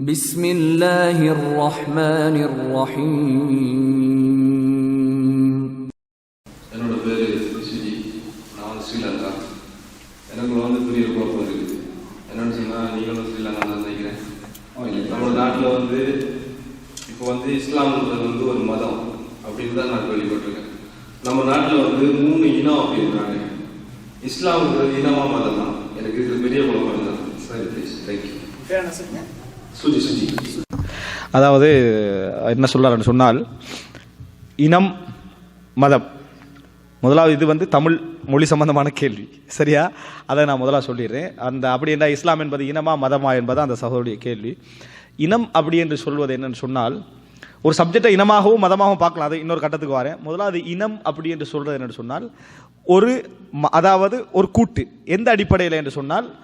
بسم الله الرحمن الرحيم என்னோட பேர் சுஜி நான் வந்து ஸ்ரீலங்கா எனக்கு வந்து பெரிய குழப்பம் இருக்குது என்னன்னு சொன்னால் நீங்களும் ஸ்ரீலங்கா தான் நினைக்கிறேன் நம்ம நாட்டில் வந்து இப்போ வந்து இஸ்லாம்ன்றது வந்து ஒரு மதம் அப்படின்னு தான் நான் கேள்விப்பட்டிருக்கேன் நம்ம நாட்டில் வந்து மூணு இனம் அப்படின்றாங்க இஸ்லாம்ன்றது இனமா மதமா எனக்கு இது பெரிய குழப்பம் தான் சரி ப்ளீஸ் தேங்க்யூ சுஜி சுஜி அதாவது என்ன சொல்றாருன்னு சொன்னால் இனம் மதம். முதலாவது இது வந்து தமிழ் மொழி சம்பந்தமான கேள்வி. சரியா? அதை நான் முதலாக சொல்லிடுறேன். அந்த அப்படி என்றால் இஸ்லாம் என்பது இனமா மதமா என்பது அந்த சகோதரிய கேள்வி. இனம் அப்படி என்று சொல்வது என்னன்னு சொன்னால் ஒரு சப்ஜெக்டை இனமாகவும் மதமாகவும் பார்க்கலாம். அது இன்னொரு கட்டத்துக்கு வரேன். முதலாவது இனம் அப்படி என்று சொல்றது என்னன்னு சொன்னால் ஒரு ம- அதாவது ஒரு கூட்டு. எந்த அடிப்படையில் என்று சொன்னால்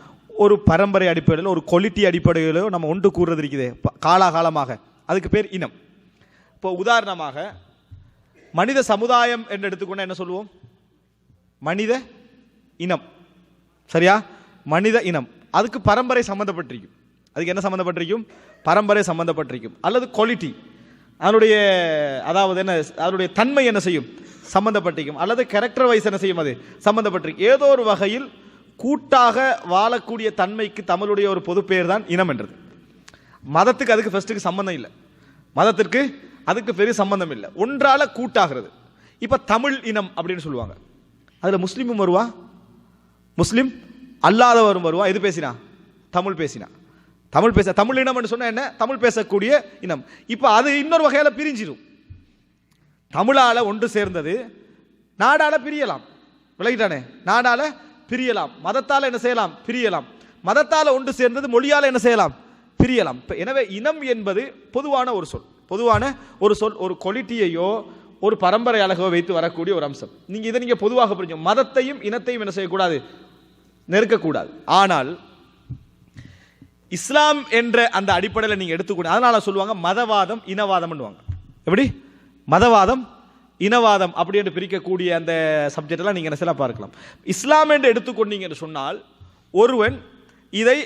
ஒரு பரம்பரை அடிப்படையிலோ ஒரு குவாலிட்டி அடிப்படையிலோ நம்ம ஒன்று கூறுறது இருக்குது. காலாகாலமாக. அதுக்கு பேர் இனம். இப்போ உதாரணமாக மனித சமுதாயம் என்று எடுத்துக்கொண்டா என்ன சொல்லுவோம்? மனித இனம். சரியா? மனித இனம். அதுக்கு பரம்பரை சம்மந்தப்பட்டிருக்கும் அதுக்கு என்ன சம்மந்தப்பட்டிருக்கும் பரம்பரை சம்மந்தப்பட்டிருக்கும் அல்லது குவாலிட்டி அதனுடைய அதாவது என்ன அதனுடைய தன்மை என்ன செய்யும்? சம்மந்தப்பட்டிருக்கும் அல்லது கேரக்டர் வைஸ் என்ன செய்யும் அது? சம்மந்தப்பட்டிருக்கும் ஏதோ ஒரு வகையில் கூட்டாக வாழக்கூடிய தன்மைக்கு தமிழுடைய ஒரு பொது பெயர் தான் இனம் என்றது. மதத்துக்கு அதுக்கு ஃபர்ஸ்ட்டுக்கு சம்பந்தம் இல்லை. மதத்திற்கு அதுக்கு பெரிய சம்பந்தம் இல்லை. ஒன்றால் கூட்டாகிறது. இப்போ தமிழ் இனம் அப்படின்னு சொல்லுவாங்க. அதில் முஸ்லீமும் வருவா? முஸ்லீம் அல்லாதவரும் வருவா? எது பேசினா? தமிழ் பேசினா. தமிழ் பேச தமிழ் இனம்னு சொன்னால் என்ன? தமிழ் பேசக்கூடிய இனம். இப்போ அது இன்னொரு வகையில் பிரிஞ்சிடும் தமிழால் ஒன்று சேர்ந்தது நாடால் பிரியலாம். விளங்கிட்டானே? நாடால் பிரியலாம். மதத்தால் என்ன செய்யலாம்? பிரியலாம். மதத்தால் ஒன்று சேர்ந்தது மொழியால் என்ன செய்யலாம்? பிரியலாம். எனவே இனம் என்பது பொதுவான ஒரு சொல். பொதுவான ஒரு சொல் ஒரு கொலிட்டியையோ ஒரு பரம்பரை அழகோ வைத்து வரக்கூடிய ஒரு அம்சம். நீங்கள் இதை நீங்கள் பொதுவாக புரிஞ்சு மதத்தையும் இனத்தையும் என்ன செய்யக்கூடாது? நெருக்கக்கூடாது. ஆனால் இஸ்லாம் என்ற அந்த அடிப்படையில் நீங்கள் எடுத்துக்கூட அதனால் சொல்லுவாங்க மதவாதம் இனவாதம்னுவாங்க எப்படி? மதவாதம் இனவாதம் அப்படி என்று பிரிக்கக்கூடிய அந்த சப்ஜெக்ட் எல்லாம் நீங்க என்ன செய்யலாம் பார்க்கலாம். இஸ்லாம் என்று எடுத்துக்கொண்டீங்க என்று சொன்னால் ஒருவன் இதை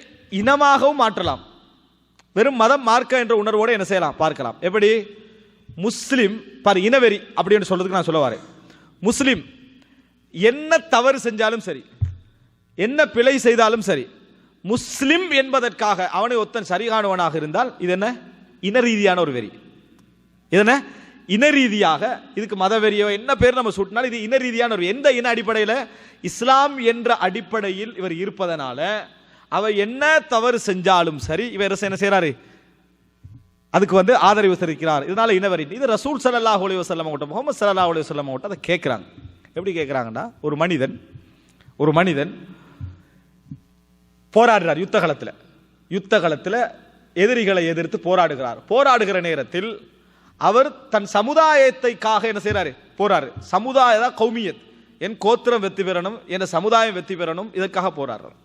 இனமாகவும் மாற்றலாம். வெறும் மதம் மார்க்க என்ற உணர்வோடு என்ன செய்யலாம்? பார்க்கலாம். எப்படி? முஸ்லிம் பார் இனவெறி அப்படி என்று சொல்றதுக்கு நான் சொல்ல வரேன். முஸ்லிம் என்ன தவறு செஞ்சாலும் சரி என்ன பிழை செய்தாலும் சரி முஸ்லிம் என்பதற்காக அவனை ஒத்தன் சரிகாணுவனாக இருந்தால் இது என்ன? இன ரீதியான ஒரு வெறி. இது என்ன? இன ரீதியாக இதுக்கு மதவெறியோ என்ன பேர் நம்ம சூட்டினாலும் இது இன ரீதியான ஒரு எந்த இன அடிப்படையில்? இஸ்லாம் என்ற அடிப்படையில் இவர் இருப்பதனால அவர் என்ன தவறு செஞ்சாலும் சரி இவர் என்ன செய்கிறாரு அதுக்கு வந்து ஆதரவு தெரிவிக்கிறார். இதனால இனவரி இது ரசூல் சல்லா அலைஹி வசல்லம் அவங்கள்ட்ட முகமது சல்லா அலைஹி வசல்லம் அவங்கள்ட்ட அதை கேட்குறாங்க எப்படி கேட்குறாங்கன்னா ஒரு மனிதன் ஒரு மனிதன் போராடுறார் யுத்த காலத்தில். யுத்த காலத்தில் எதிரிகளை எதிர்த்து போராடுகிறார். போராடுகிற நேரத்தில் அவர் தன் சமுதாயத்தைக்காக என்ன செய்கிறாரு போறாரு. சமுதாய கௌமியத். என் கோத்திரம் வெற்றி பெறணும் என் சமுதாயம் வெற்றி பெறணும் இதற்காக போராடுறார்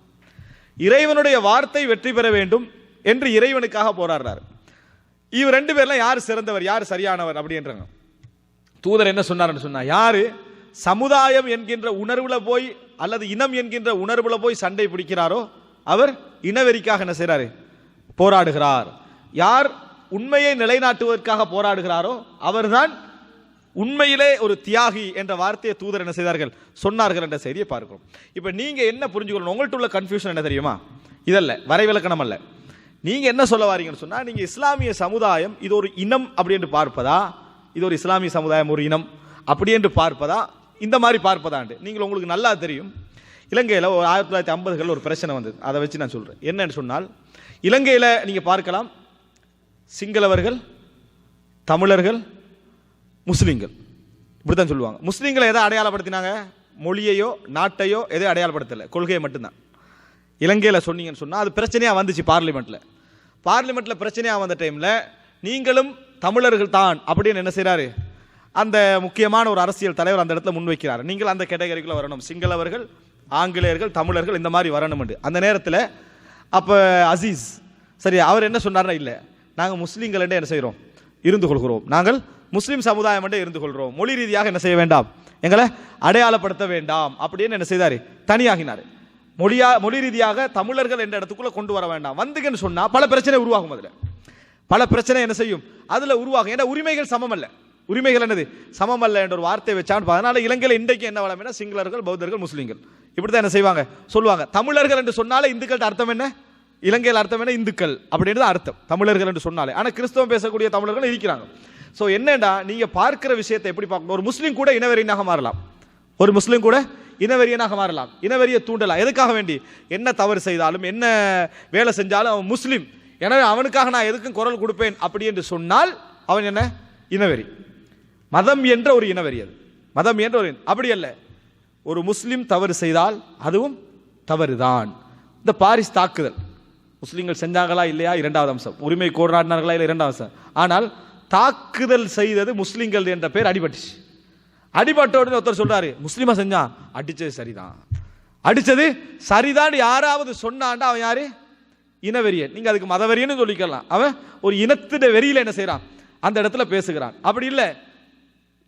இறைவனுடைய வார்த்தை வெற்றி பெற வேண்டும் என்று இறைவனுக்காக போராடுறார். இவர் ரெண்டு பேர்லாம் யார் சிறந்தவர் யார் சரியானவர் அப்படின்றாங்க தூதர் என்ன சொன்னார்னு சொன்னா யாரு? சமுதாயம் என்கின்ற உணர்வுல போய் அல்லது இனம் என்கின்ற உணர்வுல போய் சண்டை பிடிக்கிறாரோ அவர் இனவெறிக்காக என்ன செய்கிறாரு போராடுகிறார். யார்? உண்மையை நிலைநாட்டுவதற்காக போராடுகிறாரோ அவர்தான் உண்மையிலே ஒரு தியாகி என்ற வார்த்தையை தூதர் என்ன செய்தார்கள்? சொன்னார்கள் என்ற செய்தியை பார்க்கிறோம். இப்போ நீங்கள் என்ன புரிஞ்சுக்கணும் உங்கள்கிட்ட உள்ள கன்ஃபியூஷன் என்ன தெரியுமா? இதல்ல வரைவிலக்கணம் அல்ல. நீங்கள் என்ன சொல்ல வரீங்கன்னு சொன்னால் நீங்கள் இஸ்லாமிய சமுதாயம் இது ஒரு இனம் அப்படி என்று பார்ப்பதா? இது ஒரு இஸ்லாமிய சமுதாயம் ஒரு இனம் அப்படி என்று பார்ப்பதா? இந்த மாதிரி பார்ப்பதாண்டு. நீங்கள் உங்களுக்கு நல்லா தெரியும். இலங்கையில் ஒரு ஆயிரத்தி தொள்ளாயிரத்தி ஐம்பதுகளில் ஒரு பிரச்சனை வந்தது. அதை வச்சு நான் சொல்கிறேன் என்னன்னு சொன்னால் இலங்கையில் நீங்கள் பார்க்கலாம் சிங்களவர்கள் தமிழர்கள் முஸ்லீம்கள். இப்படித்தான் சொல்லுவாங்க. முஸ்லீம்களை எதை அடையாளப்படுத்தினாங்க? மொழியையோ நாட்டையோ எதையோ அடையாளப்படுத்தலை. கொள்கையை மட்டும்தான். இலங்கையில் சொன்னீங்கன்னு சொன்னால் அது பிரச்சனையாக வந்துச்சு பார்லிமெண்ட்டில் பார்லிமெண்ட்டில் பிரச்சனையாக வந்த டைமில் நீங்களும் தமிழர்கள் தான் அப்படின்னு என்ன செய்கிறாரு அந்த முக்கியமான ஒரு அரசியல் தலைவர் அந்த இடத்துல முன்வைக்கிறார் நீங்கள் அந்த கேட்டகரிக்குள்ளே வரணும். சிங்களவர்கள் ஆங்கிலேயர்கள் தமிழர்கள் இந்த மாதிரி வரணும் அந்த நேரத்தில் அப்போ அசீஸ் சரி அவர் என்ன சொன்னார்னா இல்லை. நாங்கள் முஸ்லீம்கள் என்ன செய்கிறோம்? இருந்து கொள்கிறோம். நாங்கள் முஸ்லீம் சமுதாயம் என்று இருந்து கொள்கிறோம். மொழி ரீதியாக என்ன செய்ய வேண்டாம்? எங்களை அடையாளப்படுத்த வேண்டாம். அப்படின்னு என்ன செய்தார்? தனியாகினார். மொழியா மொழி ரீதியாக தமிழர்கள் என்ற இடத்துக்குள்ளே கொண்டு வர வேண்டாம். வந்துங்கன்னு சொன்னால் பல பிரச்சனை உருவாகும் அதில். பல பிரச்சனை என்ன செய்யும்? அதில் உருவாகும். ஏன்னா உரிமைகள் சமம் அல்ல. உரிமைகள் என்னது? சமம் அல்ல என்ற ஒரு வார்த்தை வச்சான்னு அதனால் இலங்கையில் இன்றைக்கு என்ன வளமைனா சிங்களர்கள் பௌத்தர்கள் முஸ்லீம்கள். இப்படி தான் என்ன செய்வாங்க? சொல்லுவாங்க. தமிழர்கள் என்று சொன்னாலே இந்துக்கள்கிட்ட அர்த்தம் என்ன? இலங்கையில் அர்த்தம் என்ன? இந்துக்கள். அப்படின்றது அர்த்தம். தமிழர்கள் என்று சொன்னாலே. ஆனால் கிறிஸ்தவம் பேசக்கூடிய தமிழர்கள் இருக்கிறாங்க. ஸோ என்னடா நீங்கள் பார்க்கிற விஷயத்தை எப்படி பார்க்கணும்? ஒரு முஸ்லீம் கூட இனவெறியனாக மாறலாம். ஒரு முஸ்லீம் கூட இனவெறியனாக மாறலாம். இனவெறியை தூண்டலாம். எதுக்காக வேண்டி? என்ன தவறு செய்தாலும் என்ன வேலை செஞ்சாலும் அவன் முஸ்லீம். எனவே அவனுக்காக நான் எதுக்கும் குரல் கொடுப்பேன் அப்படி என்று சொன்னால் அவன் என்ன? இனவெறி. மதம் என்ற ஒரு இனவெறி அது. மதம் என்ற ஒரு அப்படி அல்ல. ஒரு முஸ்லீம் தவறு செய்தால் அதுவும் தவறுதான். இந்த பாரிஸ் தாக்குதல். முஸ்லீம்கள் செஞ்சாங்களா இல்லையா? இரண்டாவது அம்சம். உரிமை கோராடினார்களா இல்லை இரண்டாவது அம்சம். ஆனால் தாக்குதல் செய்தது முஸ்லீம்கள் என்ற பேர் அடிபட்டுச்சு. அடிபட்ட ஒருத்தர் சொல்றாரு முஸ்லீமா செஞ்சான் அடிச்சது சரிதான். அடிச்சது சரிதான் யாராவது சொன்னான்டா அவன் யாரு? இனவெறியன். நீங்க அதுக்கு மதவெறியன்னு சொல்லிக்கலாம். அவன் ஒரு இனத்திட வெறியில என்ன செய்யறான் அந்த இடத்துல பேசுகிறான். அப்படி இல்லை.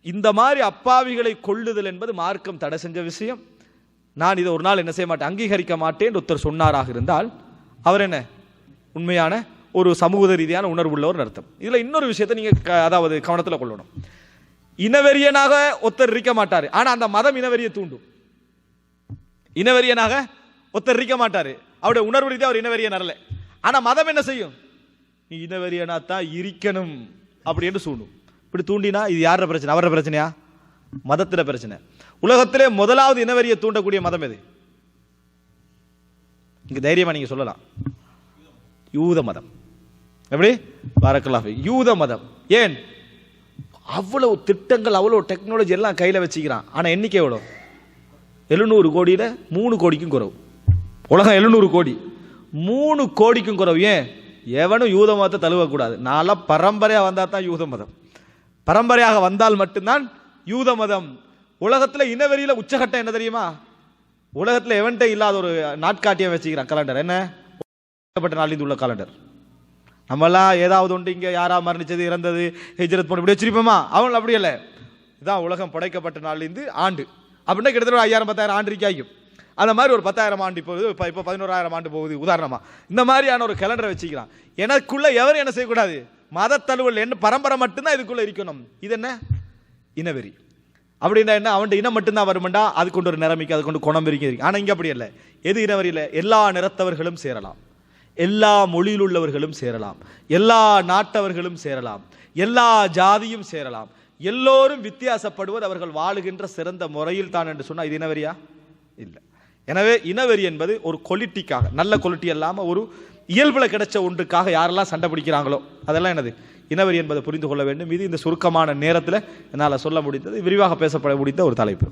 இந்த மாதிரி அப்பாவிகளை கொள்ளுதல் என்பது மார்க்கம் தடை செஞ்ச விஷயம். நான் இதை ஒரு நாள் என்ன செய்ய மாட்டேன் அங்கீகரிக்க மாட்டேன் ஒருத்தர் சொன்னாராக இருந்தால் அவர் என்ன? உண்மையான ஒரு சமூக ரீதியான உணர்வு உள்ளவர் அர்த்தம். இதில் இன்னொரு விஷயத்தை நீங்கள் க- அதாவது கவனத்தில் கொள்ளணும். இனவெறியனாக ஒத்தர் இருக்க மாட்டார். ஆனால் அந்த மதம் இனவெறியை தூண்டும். இனவெறியனாக ஒத்தர் இருக்க மாட்டார். அவருடைய உணர்வு ரீதியாக அவர் இனவெறியன் அல்ல ஆனால் மதம் என்ன செய்யும்? நீ இனவெறியனா தான் இருக்கணும் அப்படின்னு சூண்டும் இப்படி தூண்டினா இது யாரோட பிரச்சனை? அவரோட பிரச்சனையா? மதத்தில் பிரச்சனை. உலகத்திலே முதலாவது இனவெறியை தூண்டக்கூடிய மதம் எது? இங்கே தைரியமாக நீங்கள் சொல்லலாம். யூத மதம். எப்படி? வரக்கலாம் யூத மதம். ஏன்? அவ்வளோ திட்டங்கள் அவ்வளோ டெக்னாலஜி எல்லாம் கையில் வச்சுக்கிறான். ஆனால் எண்ணிக்கை எவ்வளோ எழுநூறு கோடியில் மூணு கோடிக்கும் குறவு. உலகம் எழுநூறு கோடி. மூணு கோடிக்கும் குறவு. ஏன்? எவனும் யூத மதத்தை தழுவக்கூடாது. நான்லாம் பரம்பரையாக வந்தால் தான் யூத மதம். பரம்பரையாக வந்தால் மட்டும்தான் யூத மதம். உலகத்தில் இனவெறியில் உச்சகட்டம் என்ன தெரியுமா? உலகத்தில் எவன்ட்டே இல்லாத ஒரு நாட்காட்டியம் வச்சுக்கிறான் கலண்டர் என்ன? பட்ட உள்ள கலண்டர் நம்மெல்லாம் ஏதாவது ஒன்று இங்கே யாரா மரணிச்சது இறந்தது ஹிஜ்ரத் போன இப்படி வச்சிருப்போமா? அவன் அப்படி இல்லை இதான் உலகம் படைக்கப்பட்ட நாள்லேருந்து ஆண்டு. அப்படின்னா கிட்டத்தட்ட ஒரு ஐயாயிரம் பத்தாயிரம் ஆண்டு இருக்காயும் அந்த மாதிரி ஒரு பத்தாயிரம் ஆண்டு போகுது இப்போ இப்போ பதினோராயிரம் ஆண்டு போகுது உதாரணமாக இந்த மாதிரியான ஒரு கலண்டரை வச்சுக்கிறான். எனக்குள்ளே எவரும் என்ன செய்யக்கூடாது? மத தழுவல் என்ன பரம்பரை மட்டும்தான் இதுக்குள்ளே இருக்கணும். இது என்ன? இனவெறி. அப்படின்னா என்ன? அவன் இனம் மட்டும்தான் வருமெண்டா? அது கொண்டு ஒரு நிறமிக்கு அது கொண்டு குணம் இருக்கு. ஆனால் இங்கே அப்படி இல்லை. எது இனவெறியில் எல்லா நிறத்தவர்களும் சேரலாம். எல்லா மொழியில் உள்ளவர்களும் சேரலாம். எல்லா நாட்டவர்களும் சேரலாம். எல்லா ஜாதியும் சேரலாம். எல்லோரும் வித்தியாசப்படுவது அவர்கள் வாழுகின்ற சிறந்த முறையில் தான் என்று சொன்னால் இது இனவரியா இல்லை. எனவே இனவெறி என்பது ஒரு கொலிட்டிக்காக நல்ல கொலிட்டி இல்லாமல் ஒரு இயல்பில் கிடைச்ச ஒன்றுக்காக யாரெல்லாம் சண்டை பிடிக்கிறாங்களோ? அதெல்லாம் என்னது? இனவெறி என்பதை புரிந்து கொள்ள வேண்டும். இது இந்த சுருக்கமான நேரத்தில் என்னால் சொல்ல முடிந்தது. விரிவாக பேசப்பட முடிந்த ஒரு தலைப்பு.